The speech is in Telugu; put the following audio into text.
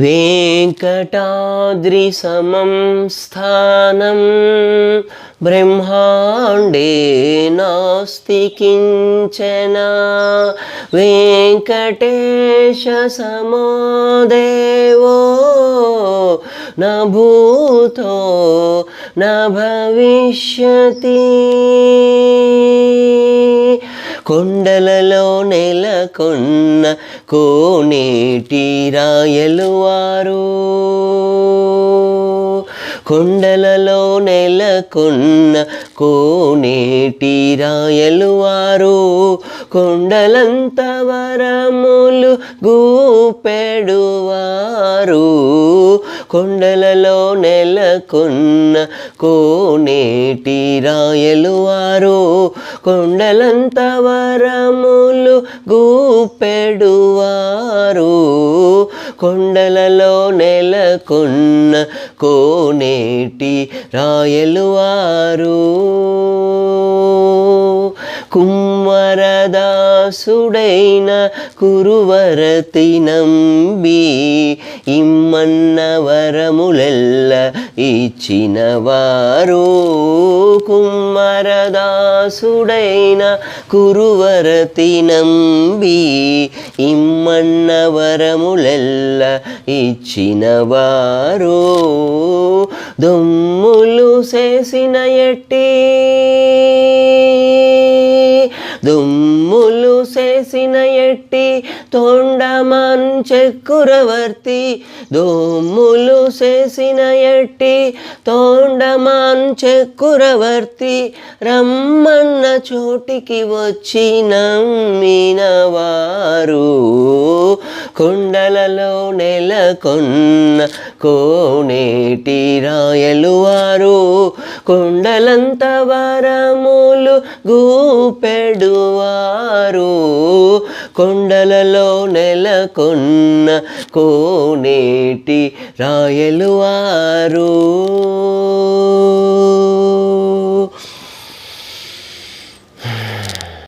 वेङ्कटाद्रिसमं स्थानं ब्रह्माण्डे नास्ति किञ्चन वेङ्कटेशसमो देवो न भूतो न भविष्यति కొండలలో నెలకొన్న కోనేటి రాయలు వారు. కొండలలో నెలకొన్న కోనేటి రాయలు వారు. కొండలంత వరములు గూపెడువారు. కొండలలో నెలకొన్న కోనేటి రాయలు వారు. కొండలంత వరములు గూపెడువారు. కొండలలో నెలకొన్న కోనేటి రాయలు వారు కుమ్మరదాసుడైన కురువరతి నంబి ఇమ్మన్న వరములెల్ల ఇచ్చిన వారు కుమ్మరదాసుడైన కురువరతి నంబి ఇమ్మన్న వరములెల్ల ఇచ్చిన వారు దొమ్ములు చేసిన ఎట్టి దుమ్ములు చేసిన ఎట్టి తోండమాంచెక్కురవర్తి దుమ్ములు చేసిన ఎట్టి తోండమాన్ రమ్మన్న చోటికి వచ్చి నమ్మిన వారు కొండలలో నెలకొన్న కోనేటి రాయలు వారు. కొండలంత వరములు గూపెడువారు. కొండలలో నెలకొన్న కోనేటి రాయలు వారు